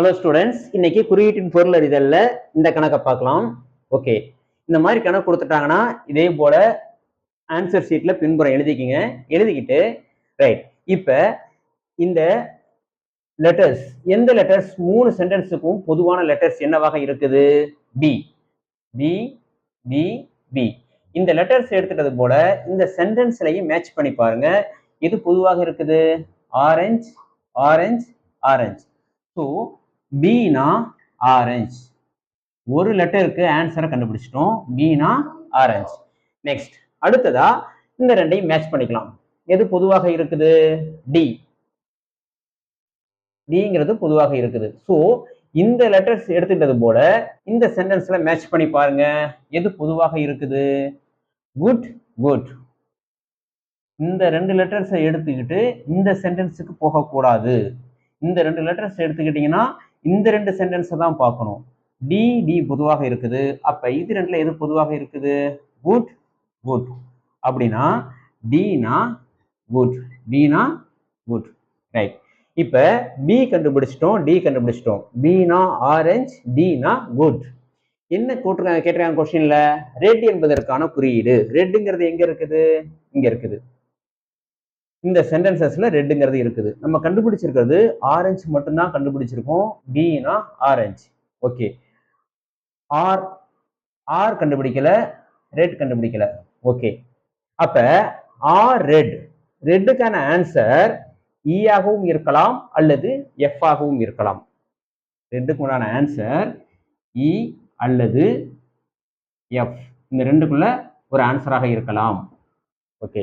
Hello students இன்னைக்கு குறியீட்டின் பொருள் அறிதல்ல இந்த கணக்கை பார்க்கலாம். ஓகே இந்த மாதிரி கணக்கு கொடுத்துட்டாங்கன்னா இதே போல ஆன்சர் ஷீட்ல பின்புறம் எழுதிக்கிங்க. எழுதிக்கிட்டு ரைட் இப்போ இந்த லெட்டர்ஸ் எந்த லெட்டர்ஸ் மூணு சென்டென்ஸுக்கும் பொதுவான லெட்டர்ஸ் என்னவாக இருக்குது? பி பி பி பி இந்த லெட்டர்ஸ் எடுத்துட்டது போல இந்த சென்டென்ஸ்லையும் மேட்ச் பண்ணி பாருங்க. எது பொதுவாக இருக்குது? Orange orange orange so Beena orange ஒரு லெட்டருக்கு ஆன்சரை கண்டுபிடிச்சிட்டோம். பீனா ஆரஞ்ச் நெக்ஸ்ட் அடுத்ததா இந்த ரெண்டையும் மேட்ச் பண்ணிக்கலாம். எது பொதுவாக இருக்குது? டி டிங்கிறது பொதுவாக இருக்குது. ஸோ இந்த லெட்டர்ஸ் எடுத்துட்டது போல இந்த சென்டென்ஸ்ல மேட்ச் பண்ணி பாருங்க. எது பொதுவாக இருக்குது? குட் குட் இந்த ரெண்டு லெட்டர்ஸை எடுத்துக்கிட்டு இந்த சென்டென்ஸுக்கு போகக்கூடாது. இந்த ரெண்டு லெட்டர்ஸ் எடுத்துக்கிட்டிங்கன்னா இந்த ரெண்டு சென்டென்ஸை தான் பார்க்கணும். டி டி பொதுவாக இருக்குது. அப்போ இது ரெண்டில் எது பொதுவாக இருக்குது? குட் குட் அப்படின்னா டீனா குட் டீனா குட் ரைட் இப்போ பி கண்டுபிடிச்சிட்டோம் டி கண்டுபிடிச்சிட்டோம். பீனா ஆரஞ்ச் டீனா குட் என்ன கூட்டுருக்காங்க கேட்டிருக்காங்க கொஸ்டின்ல ரெட் என்பதற்கான குறியீடு. ரெட்டுங்கிறது எங்க இருக்குது? இங்க இருக்குது. இந்த சென்டென்சஸ்ல ரெட்டுங்கிறது இருக்குது. நம்ம கண்டுபிடிச்சிருக்கிறது ஆரஞ்சு மட்டும்தான் கண்டுபிடிச்சிருக்கோம். பினா ஆரஞ்சு ஓகே ஆர் ஆர் கண்டுபிடிக்கல ரெட் கண்டுபிடிக்கல. ஓகே அப்ப ஆர் ரெட் ரெட்டுக்கான ஆன்சர் இ ஆகவும் இருக்கலாம் அல்லது எஃப் ஆகவும் இருக்கலாம். ரெட்டுக்கு உண்டான ஆன்சர் இ e அல்லது எஃப் இந்த ரெண்டுக்குள்ள ஒரு ஆன்சராக இருக்கலாம். ஓகே